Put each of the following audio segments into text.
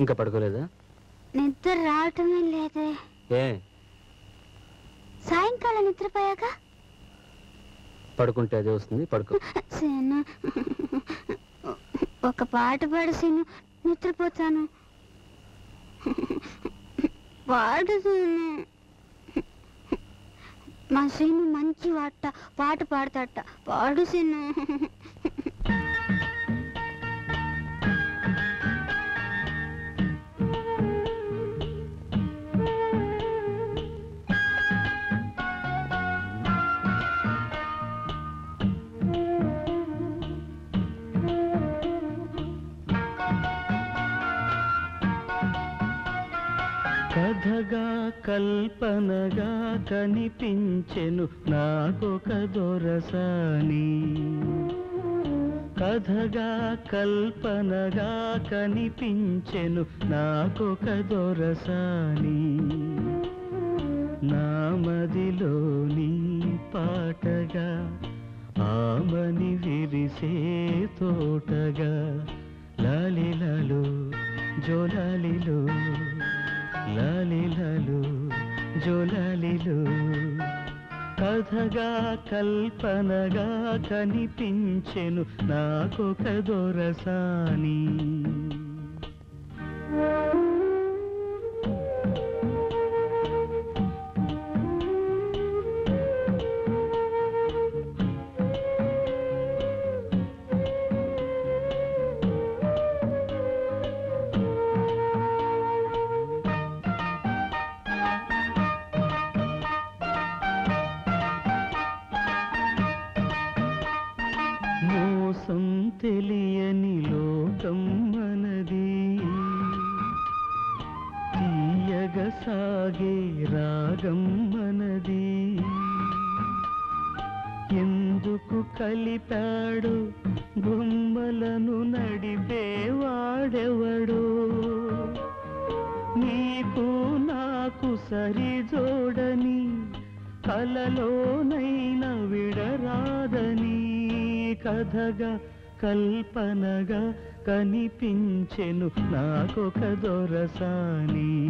ఇంకా పడుకోలేదా? నిద్ర రావటమే లేదే. ఏ? సాయంకాలం నిద్రపోయాక? పడుకుంటే అదే వస్తుంది పడుకో. సీను ఒక పాట పాడు సీను నిద్రపోతాను. పాడు సీను మా సీను మంచి వాట పాట పాడతాట పాడు సీను. కథగా కల్పనగా కనిపించెను నాకొక దొరసాని. కథగా కల్పనగా కనిపించెను నాకొక దొరసాని. నామదిలోని పాటగా ఆమని విరిసే తోటగా లాలిలలో జోలాలిలో జోలాలిలో కథగా కల్పనగా కనిపించెను నాకొక దొరసాని. మోసం తెలియని లోకం మనది. తీయగ సాగే రాగం మనది. ఎందుకు కలిపాడు బొమ్మలను నడిపేవాడెవడు? నీకు నాకు సరిజోడని కలలోనై కథగా కల్పనగా కనిపించెను నాకొక దొరసాని.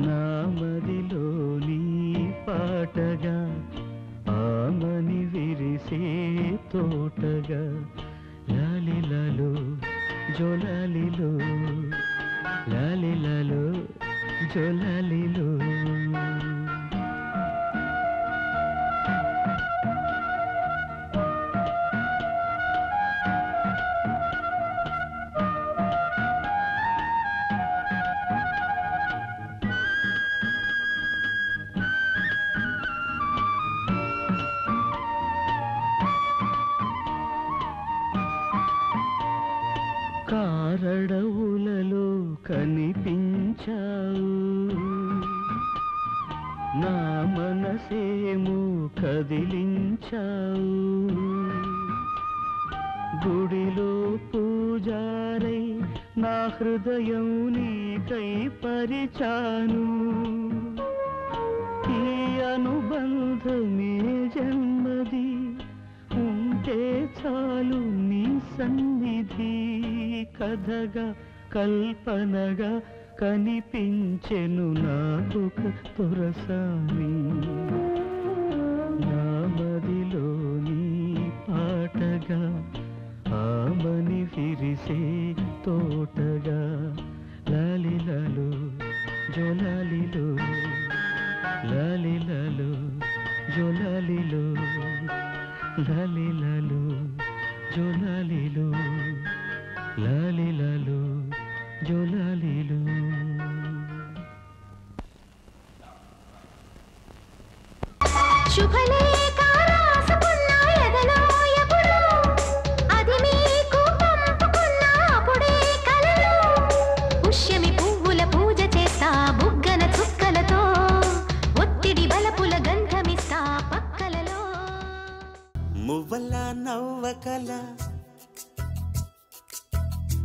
నా మదిలోని పాటగా ఆమని విరిసే తోటగా లాలిలలో జోలాలిలో లాలిలలో జోలాలిలో. కారడవులలో కనిపించావు. నా మనసేమో కదిలించావు. గుడిలో పూజారై నా హృదయం నీకై పరిచాను. ఈ అనుబంధమే జన్మది ఉంటే చాలు నీ సన్నిధి. కథగా కల్పనగా కనిపించెను నాకొక తురసాని. నా మదిలోని పాటగా ఆమని విరిసే తోటగా లాలిలలో జోలాలిలో లాలిలలో జోలాలిలో లాలిలలో జోలాలిలో. లాలిలలో జోలాలిలో. శుభలేఖ రాసుకున్న ఎదలో ఎప్పుడు అది మీకు పంపుకున్న అప్పుడే కలలో పుష్యమి పువ్వుల పూజ చేస్తా బుగ్గన చుక్కలతో ఒత్తిడి బలపుల గంధమిస్తా పక్కలలో మువ్వల నవ్వకల